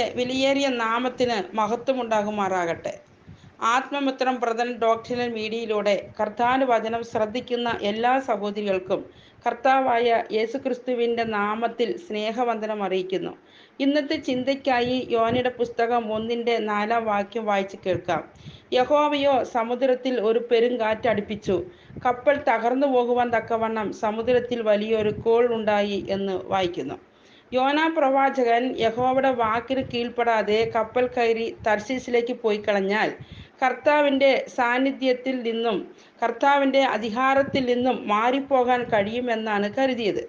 കർത്താവിന്റെ വിലയേറിയ നാമത്തിന് മഹത്വമുണ്ടാകുമാറാകട്ടെ. ആത്മമിത്രം ബ്രദൻ ഡോക്ടറിനൽ മീഡിയയിലൂടെ കർത്താവിന്റെ വചനം ശ്രദ്ധിക്കുന്ന എല്ലാ സഹോദരികൾക്കും കർത്താവായ യേസുക്രിസ്തുവിന്റെ നാമത്തിൽ സ്നേഹവന്ദനം അറിയിക്കുന്നു. ഇന്നത്തെ ചിന്തയ്ക്കായി യോനയുടെ പുസ്തകം ഒന്നിന്റെ നാലാം വാക്യം വായിച്ചു കേൾക്കാം. യഹോവയോ സമുദ്രത്തിൽ ഒരു പെരുങ്കാറ്റ് അടുപ്പിച്ചു. കപ്പൽ തകർന്നു പോകുവാൻ തക്കവണ്ണം സമുദ്രത്തിൽ വലിയൊരു കോൾ ഉണ്ടായി എന്ന് വായിക്കുന്നു. യോനാ പ്രവാചകൻ യഹോവയുടെ വാക്കിന് കീഴ്പ്പെടാതെ കപ്പൽ കയറി തർശീസിലേക്ക് പോയി കളഞ്ഞാൽ കർത്താവിന്റെ സാന്നിധ്യത്തിൽ നിന്നും കർത്താവിന്റെ അധികാരത്തിൽ നിന്നും മാറിപ്പോകാൻ കഴിയുമെന്നാണ് കരുതിയത്.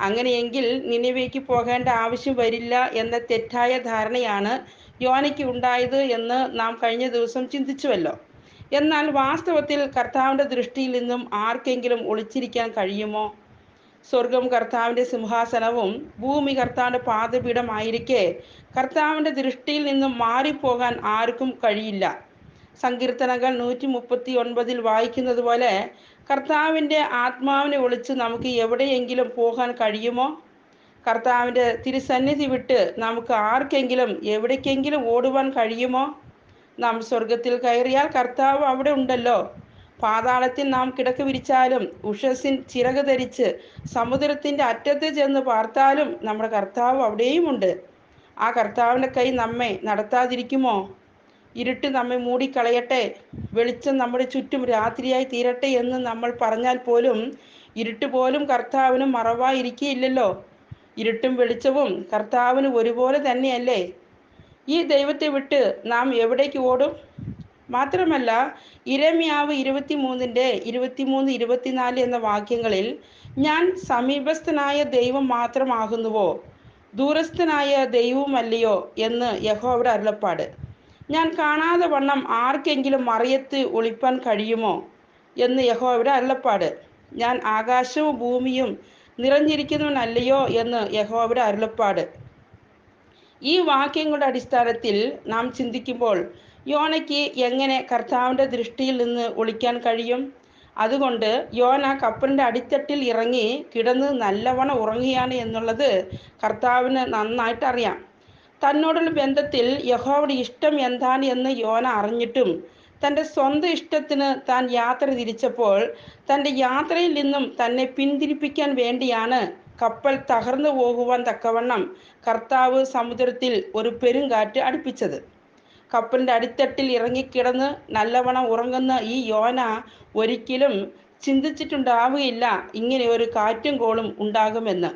അങ്ങനെയെങ്കിൽ നിനിവേക്ക് പോകേണ്ട ആവശ്യം വരില്ല എന്ന തെറ്റായ ധാരണയാണ് യോനയ്ക്ക് ഉണ്ടായത് എന്ന് നാം കഴിഞ്ഞ ദിവസം ചിന്തിച്ചുവല്ലോ. എന്നാൽ വാസ്തവത്തിൽ കർത്താവിന്റെ ദൃഷ്ടിയിൽ നിന്നും ആർക്കെങ്കിലും ഒളിച്ചിരിക്കാൻ കഴിയുമോ? സ്വർഗം കർത്താവിന്റെ സിംഹാസനവും ഭൂമി കർത്താവിന്റെ പാദപീഠമായിരിക്കെ കർത്താവിന്റെ ദൃഷ്ടിയിൽ നിന്നും മാറിപ്പോകാൻ ആർക്കും കഴിയില്ല. സങ്കീർത്തനങ്ങൾ നൂറ്റി മുപ്പത്തി ഒൻപതിൽ വായിക്കുന്നത് പോലെ കർത്താവിന്റെ ആത്മാവിനെ ഒളിച്ച് നമുക്ക് എവിടെയെങ്കിലും പോകാൻ കഴിയുമോ? കർത്താവിന്റെ തിരുസന്നിധി വിട്ട് നമുക്ക് ആർക്കെങ്കിലും എവിടേക്കെങ്കിലും ഓടുവാൻ കഴിയുമോ? നാം സ്വർഗത്തിൽ കയറിയാൽ കർത്താവ് അവിടെ ഉണ്ടല്ലോ. പാതാളത്തിൽ നാം കിടക്ക് വിരിച്ചാലും ഉഷസിൻ ചിറക് ധരിച്ച് സമുദ്രത്തിന്റെ അറ്റത്ത് ചെന്ന് പാർത്താലും നമ്മുടെ കർത്താവ് അവിടെയുമുണ്ട്. ആ കർത്താവിന്റെ കൈ നമ്മെ നടത്താതിരിക്കുമോ? ഇരുട്ട് നമ്മെ മൂടിക്കളയട്ടെ. വെളിച്ചം നമ്മുടെ ചുറ്റും രാത്രിയായി തീരട്ടെ എന്ന് നമ്മൾ പറഞ്ഞാൽ പോലും ഇരുട്ട് പോലും കർത്താവിന് മറവായിരിക്കില്ലല്ലോ ഇരുട്ടും വെളിച്ചവും കർത്താവിന് ഒരുപോലെ തന്നെയല്ലേ? ഈ ദൈവത്തെ വിട്ട് നാം എവിടേക്ക് ഓടും? മാത്രമല്ല ഇരമ്യാവ് ഇരുപത്തി മൂന്നിന്റെ ഇരുപത്തിമൂന്ന് ഇരുപത്തിനാല് എന്ന വാക്യങ്ങളിൽ ഞാൻ സമീപസ്ഥനായ ദൈവം മാത്രമാകുന്നുവോ? ദൂരസ്ഥനായ ദൈവവുമല്ലയോ? എന്ന് യഹോവയുടെ അരുളപ്പാട്. ഞാൻ കാണാതെ വണ്ണം ആർക്കെങ്കിലും മറിയത്ത് ഒളിപ്പാൻ കഴിയുമോ? എന്ന് യഹോവയുടെ അരുളപ്പാട്. ഞാൻ ആകാശവും ഭൂമിയും നിറഞ്ഞിരിക്കുന്നവനല്ലയോ? എന്ന് യഹോവയുടെ അരുളപ്പാട്. ഈ വാക്യങ്ങളുടെ അടിസ്ഥാനത്തിൽ നാം ചിന്തിക്കുമ്പോൾ യോനയ്ക്ക് എങ്ങനെ കർത്താവിന്റെ ദൃഷ്ടിയിൽ നിന്ന് ഒളിക്കാൻ കഴിയും? അതുകൊണ്ട് യോന കപ്പലിന്റെ അടിത്തട്ടിൽ ഇറങ്ങി കിടന്ന് നല്ലവണ്ണം ഉറങ്ങുകയാണ് എന്നുള്ളത് കർത്താവിന് നന്നായിട്ട് അറിയാം. തന്നോടുള്ള ബന്ധത്തിൽ യഹോവയുടെ ഇഷ്ടം എന്താണ് എന്ന് യോന അറിഞ്ഞിട്ടും തന്റെ സ്വന്തം ഇഷ്ടത്തിന് താൻ യാത്ര തിരിച്ചപ്പോൾ തന്റെ യാത്രയിൽ നിന്നും തന്നെ പിന്തിരിപ്പിക്കാൻ വേണ്ടിയാണ് കപ്പൽ തകർന്നു പോകുവാൻ തക്കവണ്ണം കർത്താവ് സമുദ്രത്തിൽ ഒരു പെരുങ്കാറ്റ് അടുപ്പിച്ചത്. കപ്പലിന്റെ അടിത്തട്ടിൽ ഇറങ്ങിക്കിടന്ന് നല്ലവണ്ണം ഉറങ്ങുന്ന ഈ യോന ഒരിക്കലും ചിന്തിച്ചിട്ടുണ്ടാവുകയില്ല. ഇങ്ങനെ ഒരു കാറ്റും കോളും ഉണ്ടാകുമെന്ന്.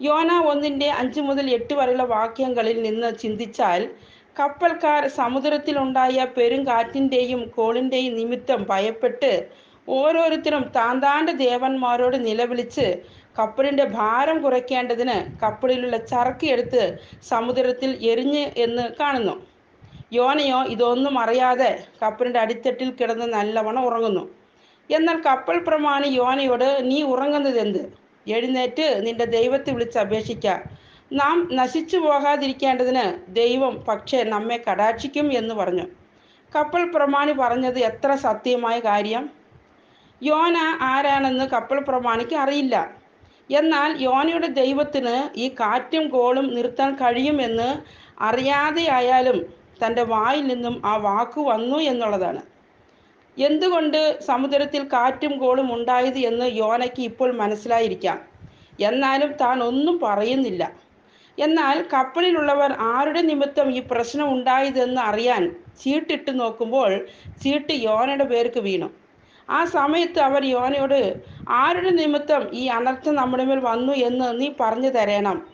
യോന ഒന്നിന്റെ അഞ്ച് മുതൽ എട്ട് വരെയുള്ള വാക്യങ്ങളിൽ നിന്ന് ചിന്തിച്ചാൽ കപ്പൽക്കാർ സമുദ്രത്തിലുണ്ടായ പെരുങ്കാറ്റിന്റെയും കോളിന്റെയും നിമിത്തം ഭയപ്പെട്ട് ഓരോരുത്തരും താന്താന്റെ ദേവന്മാരോട് നിലവിളിച്ച് കപ്പലിന്റെ ഭാരം കുറയ്ക്കേണ്ടതിന് കപ്പലിലുള്ള ചരക്ക് എടുത്ത് സമുദ്രത്തിൽ എരിഞ്ഞ് എന്ന് കാണുന്നു. യോനയോ ഇതൊന്നും അറിയാതെ കപ്പലിന്റെ അടിത്തട്ടിൽ കിടന്ന് നല്ലവണ്ണം ഉറങ്ങുന്നു. എന്നാൽ കപ്പൽ പ്രമാണി യോനയോട് നീ ഉറങ്ങുന്നത് എന്ത് എഴുന്നേറ്റ് നിന്റെ ദൈവത്തെ വിളിച്ച് അപേക്ഷിക്ക. നാം നശിച്ചു പോകാതിരിക്കേണ്ടതിന് ദൈവം പക്ഷേ നമ്മെ കടാക്ഷിക്കും എന്ന് പറഞ്ഞു. കപ്പൽ പ്രമാണി പറഞ്ഞത് എത്ര സത്യമായ കാര്യം? യോന ആരാണെന്ന് കപ്പൽ പ്രമാണിക്ക് അറിയില്ല. എന്നാൽ യോനയുടെ ദൈവത്തിന് ഈ കാറ്റും കോളും നിർത്താൻ കഴിയുമെന്ന് അറിയാതെ ആയാലും തന്റെ വായിൽ നിന്നും ആ വാക്ക് വന്നു എന്നുള്ളതാണ്. എന്തുകൊണ്ട് സമുദ്രത്തിൽ കാറ്റും കോളും ഉണ്ടായത് എന്ന് യോനയ്ക്ക് ഇപ്പോൾ മനസ്സിലായിരിക്കാം. എന്നാലും താൻ ഒന്നും പറയുന്നില്ല. എന്നാൽ കപ്പലിലുള്ളവർ ആരുടെ നിമിത്തം ഈ പ്രശ്നം ഉണ്ടായതെന്ന് അറിയാൻ ചീട്ടിട്ട് നോക്കുമ്പോൾ ചീട്ട് യോനയുടെ പേർക്ക് വീണു. ആ സമയത്ത് അവർ യോനയോട് ആരുടെ നിമിത്തം ഈ അനർത്ഥം നമ്മുടെ മേൽ വന്നു എന്ന് നീ പറഞ്ഞു തരണം?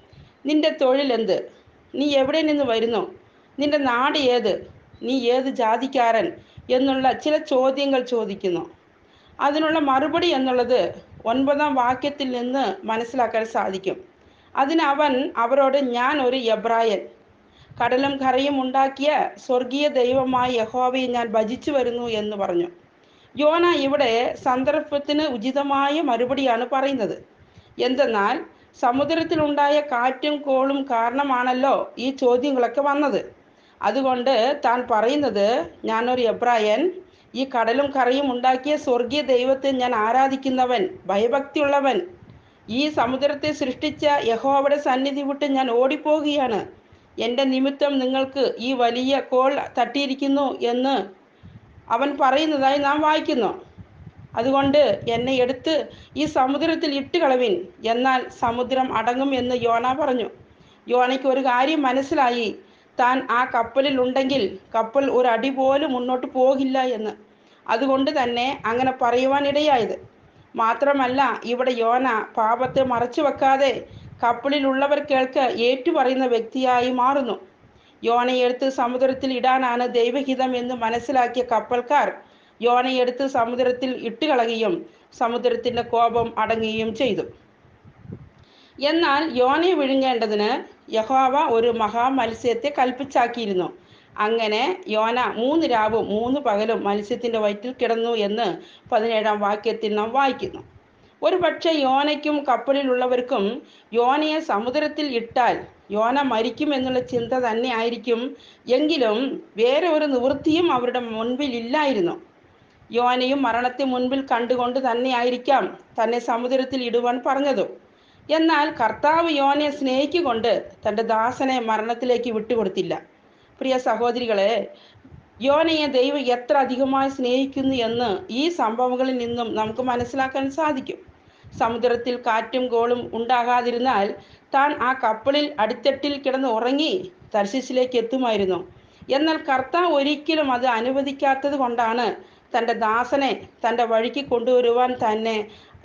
നിന്റെ തൊഴിലെന്ത് നീ എവിടെ നിന്ന് വരുന്നു? നിന്റെ നാട് ഏത്? നീ ഏത് ജാതിക്കാരൻ? എന്നുള്ള ചില ചോദ്യങ്ങൾ ചോദിക്കുന്നു. അതിനുള്ള മറുപടി എന്നുള്ളത് ഒൻപതാം വാക്യത്തിൽ നിന്ന് മനസ്സിലാക്കാൻ സാധിക്കും. അതിന് അവൻ അവരോട് ഞാൻ ഒരു എബ്രായൻ. കടലും കരയും ഉണ്ടാക്കിയ സ്വർഗീയ ദൈവമായ യഹോവയെ ഞാൻ ഭജിച്ചു വരുന്നു എന്ന് പറഞ്ഞു. യോന ഇവിടെ സന്ദർഭത്തിന് ഉചിതമായ മറുപടിയാണ് പറയുന്നത്. എന്തെന്നാൽ സമുദ്രത്തിലുണ്ടായ കാറ്റും കോളും കാരണമാണല്ലോ ഈ ചോദ്യങ്ങളൊക്കെ വന്നത്. അതുകൊണ്ട് താൻ പറയുന്നത് ഞാനൊരു എബ്രായൻ ഈ കടലും കറിയും ഉണ്ടാക്കിയ സ്വർഗീയ ദൈവത്തെ ഞാൻ ആരാധിക്കുന്നവൻ ഭയഭക്തിയുള്ളവൻ. ഈ സമുദ്രത്തെ സൃഷ്ടിച്ച യഹോവയുടെ സന്നിധി വിട്ട് ഞാൻ ഓടിപ്പോകുകയാണ്. എന്റെ നിമിത്തം നിങ്ങൾക്ക് ഈ വലിയ കോൾ തട്ടിയിരിക്കുന്നു എന്ന് അവൻ പറയുന്നതായി നാം വായിക്കുന്നു. അതുകൊണ്ട് എന്നെ എടുത്ത് ഈ സമുദ്രത്തിൽ ഇട്ട് കളവിൻ എന്നാൽ സമുദ്രം അടങ്ങും എന്ന് യോന പറഞ്ഞു. യോനയ്ക്ക് ഒരു കാര്യം മനസ്സിലായി. താൻ ആ കപ്പലിൽ ഉണ്ടെങ്കിൽ കപ്പൽ ഒരു അടി പോലും മുന്നോട്ട് പോകില്ല എന്ന്. അതുകൊണ്ട് തന്നെ അങ്ങനെ പറയുവാനിടയായത്. മാത്രമല്ല ഇവിടെ യോന പാപത്തെ മറച്ചു വെക്കാതെ കപ്പലിലുള്ളവർ കേൾക്ക് ഏറ്റുപറയുന്ന വ്യക്തിയായി മാറുന്നു. യോനയെടുത്ത് സമുദ്രത്തിൽ ഇടാനാണ് ദൈവഹിതം എന്ന് മനസ്സിലാക്കിയ കപ്പൽക്കാർ യോനയെടുത്ത് സമുദ്രത്തിൽ ഇട്ടുകളയുകയും സമുദ്രത്തിന്റെ കോപം അടങ്ങുകയും ചെയ്തു. എന്നാൽ യോനയെ വിഴുങ്ങേണ്ടതിന് യഹോവ ഒരു മഹാമത്സ്യത്തെ കൽപ്പിച്ചാക്കിയിരുന്നു. അങ്ങനെ യോന മൂന്ന് രാവും മൂന്ന് പകലും മത്സ്യത്തിന്റെ വയറ്റിൽ കിടന്നു എന്ന് പതിനേഴാം വാക്യത്തിൽ നാം വായിക്കുന്നു. ഒരു പക്ഷേ യോനയ്ക്കും കപ്പലിലുള്ളവർക്കും യോനയെ സമുദ്രത്തിൽ ഇട്ടാൽ യോന മരിക്കും എന്നുള്ള ചിന്ത തന്നെ ആയിരിക്കും. എങ്കിലും വേറെ ഒരു നിവൃത്തിയും അവരുടെ മുൻപിൽ ഇല്ലായിരുന്നു. യോനയും മരണത്തെ മുൻപിൽ കണ്ടുകൊണ്ട് തന്നെയായിരിക്കാം തന്നെ സമുദ്രത്തിൽ ഇടുവാൻ പറഞ്ഞതും. എന്നാൽ കർത്താവ് യോനെ സ്നേഹിക്കുകൊണ്ട് തന്റെ ദാസനെ മരണത്തിലേക്ക് വിട്ടുകൊടുത്തില്ല. പ്രിയ സഹോദരികളെ യോനയെ ദൈവം എത്ര അധികമായി സ്നേഹിക്കുന്നു എന്ന് ഈ സംഭവങ്ങളിൽ നിന്നും നമുക്ക് മനസ്സിലാക്കാൻ സാധിക്കും. സമുദ്രത്തിൽ കാറ്റും കോളും ഉണ്ടാകാതിരുന്നാൽ താൻ ആ കപ്പലിൽ അടിത്തട്ടിൽ കിടന്ന് ഉറങ്ങി തർശിസിലേക്ക് എത്തുമായിരുന്നു. എന്നാൽ കർത്താവ് ഒരിക്കലും അത് അനുവദിക്കാത്തത് കൊണ്ടാണ് തന്റെ ദാസനെ തന്റെ വഴിക്ക് കൊണ്ടുവരുവാൻ തന്നെ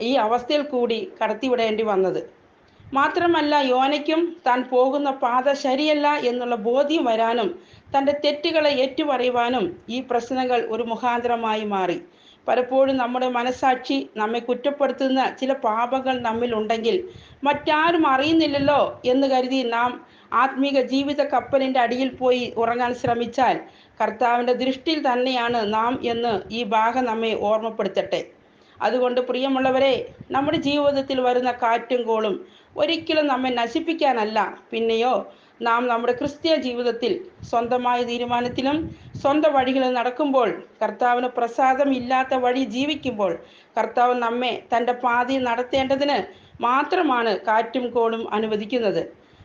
ഈ അവസ്ഥയിൽ കൂടി കടത്തിവിടേണ്ടി വന്നത്. മാത്രമല്ല യോനയ്ക്കും താൻ പോകുന്ന പാത ശരിയല്ല എന്നുള്ള ബോധ്യം വരാനും തന്റെ തെറ്റുകളെ ഏറ്റുപറയുവാനും ഈ പ്രശ്നങ്ങൾ ഒരു മുഖാന്തരമായി മാറി. പലപ്പോഴും നമ്മുടെ മനസാക്ഷി നമ്മെ കുറ്റപ്പെടുത്തുന്ന ചില പാപങ്ങൾ നമ്മിൽ ഉണ്ടെങ്കിൽ മറ്റാരും അറിയുന്നില്ലല്ലോ എന്ന് കരുതി നാം ആത്മീക ജീവിത കപ്പലിന്റെ അടിയിൽ പോയി ഉറങ്ങാൻ ശ്രമിച്ചാൽ കർത്താവിന്റെ ദൃഷ്ടിയിൽ തന്നെയാണ് നാം എന്ന് ഈ ഭാഗം നമ്മെ ഓർമ്മപ്പെടുത്തട്ടെ. അതുകൊണ്ട് പ്രിയമുള്ളവരെ നമ്മുടെ ജീവിതത്തിൽ വരുന്ന കാറ്റും കോളും ഒരിക്കലും നമ്മെ നശിപ്പിക്കാനല്ല. പിന്നെയോ നാം നമ്മുടെ ക്രിസ്തീയ ജീവിതത്തിൽ സ്വന്തമായ തീരുമാനത്തിലും സ്വന്തം വഴികളിൽ നടക്കുമ്പോൾ കർത്താവിന് പ്രസാദം ഇല്ലാത്ത വഴി ജീവിക്കുമ്പോൾ കർത്താവ് നമ്മെ തന്റെ പാതയിൽ നടത്തേണ്ടതിന് മാത്രമാണ് കാറ്റും കോളും അനുവദിക്കുന്നത്.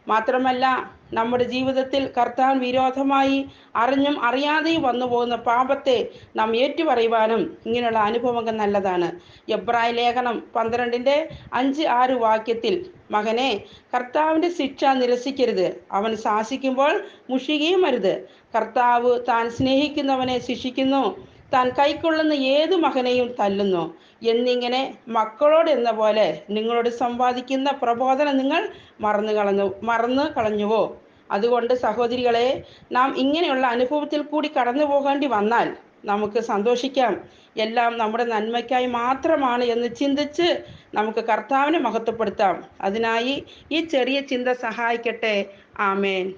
മാത്രമല്ല നമ്മുടെ ജീവിതത്തിൽ കർത്താൻ വിരോധമായി അറിഞ്ഞും അറിയാതെയും വന്നു പോകുന്ന പാപത്തെ നാം ഏറ്റുപറയുവാനും ഇങ്ങനെയുള്ള അനുഭവങ്ങൾ നല്ലതാണ്. എബ്രായ ലേഖനം പന്ത്രണ്ടിന്റെ അഞ്ച് ആറ് വാക്യത്തിൽ മകനെ കർത്താവിന്റെ ശിക്ഷ നിരസിക്കരുത്. അവൻ ശാസിക്കുമ്പോൾ മുഷികയും അരുത് കർത്താവ് താൻ സ്നേഹിക്കുന്നവനെ ശിക്ഷിക്കുന്നു. താൻ കൈക്കൊള്ളുന്ന ഏത് മകനെയും തല്ലുന്നു. എന്നിങ്ങനെ മക്കളോട് എന്ന പോലെ നിങ്ങളോട് സംവാദിക്കുന്ന പ്രബോധനം നിങ്ങൾ മറന്നു കളഞ്ഞു മറന്നു കളഞ്ഞുവോ? അതുകൊണ്ട് സഹോദരികളെ നാം ഇങ്ങനെയുള്ള അനുഭവത്തിൽ കൂടി കടന്നു പോകേണ്ടി വന്നാൽ നമുക്ക് സന്തോഷിക്കാം. എല്ലാം നമ്മുടെ നന്മയ്ക്കായി മാത്രമാണ് എന്ന് ചിന്തിച്ച് നമുക്ക് കർത്താവിനെ മഹത്വപ്പെടുത്താം. അതിനായി ഈ ചെറിയ ചിന്ത സഹായിക്കട്ടെ. ആമേൻ.